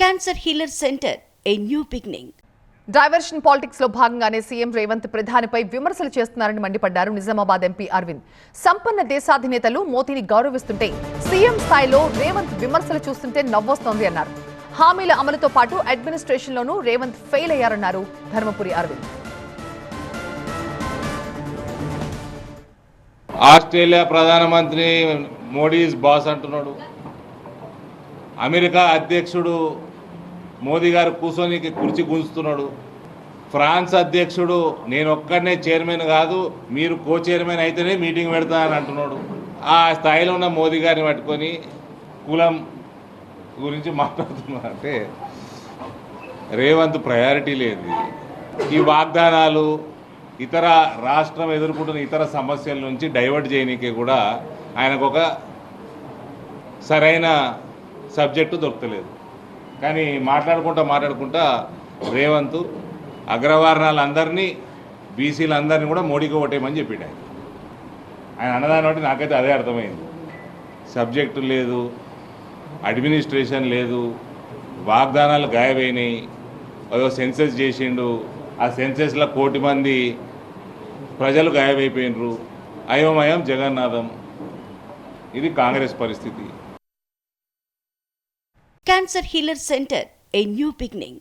Cancer healer centre a new beginning diversion పాలిటిక్స్లో భాగంగానే CM Revanth ప్రధానిపై విమర్శలు చేస్తున్నారని మండిపడ్డారు నిజామాబాద్ ఎంపీ అరవింద్. సంపన్న దేశాధినేతలు మోదీని గౌరవిస్తుంటే సీఎం స్థాయిలో రేవంత్ విమర్శలు చూస్తుంటే నవ్వొస్తోంది అన్నారు. హామీల అమలుతో పాటు అడ్మినిస్ట్రేషన్ లోనూ రేవంత్ ఫెయిల్ అయ్యారన్నారు ధర్మపురి అరవింద్. ఆస్ట్రేలియా ప్రధానమంత్రి మోడీ ఈజ్ బాస్ అంటున్నాడు. అమెరికా అధ్యక్షుడు మోదీ గారు కూర్చొని కుర్చీ గుంజుతున్నాడు. ఫ్రాన్స్ అధ్యక్షుడు నేను ఒక్కడనే చైర్మన్ కాదు మీరు కో చైర్మన్ అయితేనే మీటింగ్ పెడతా అని అంటున్నాడు. ఆ స్థాయిలో ఉన్న మోదీ గారిని పట్టుకొని కులం గురించి మాట్లాడుతున్నారు. అంటే రేవంత్ ప్రయారిటీ లేదు. ఈ వాగ్దానాలు ఇతర రాష్ట్రం ఎదుర్కొంటున్న ఇతర సమస్యల నుంచి డైవర్ట్ చేయనీకి కూడా ఆయనకు ఒక సరైన సబ్జెక్టు దొరకలేదు కానీ మాట్లాడుకుంటా మాట్లాడుకుంటా రేవంత్ అగ్రవర్ణాలందరినీ బీసీలందరినీ కూడా మోడీకి ఓటేయమని చెప్పిండు ఆయన. ఆయన అన్నదాన్ని బట్టి నాకైతే అదే అర్థమైంది. సబ్జెక్టు లేదు అడ్మినిస్ట్రేషన్ లేదు వాగ్దానాలు గాయమైనాయి ఏదో సెన్సెస్ చేసిండు ఆ సెన్సెస్లో కోటి మంది ప్రజలు గాయమైపోయినరు. అయోమయం జగన్నాథం. ఇది కాంగ్రెస్ పరిస్థితి. Cancer healer centre a new beginning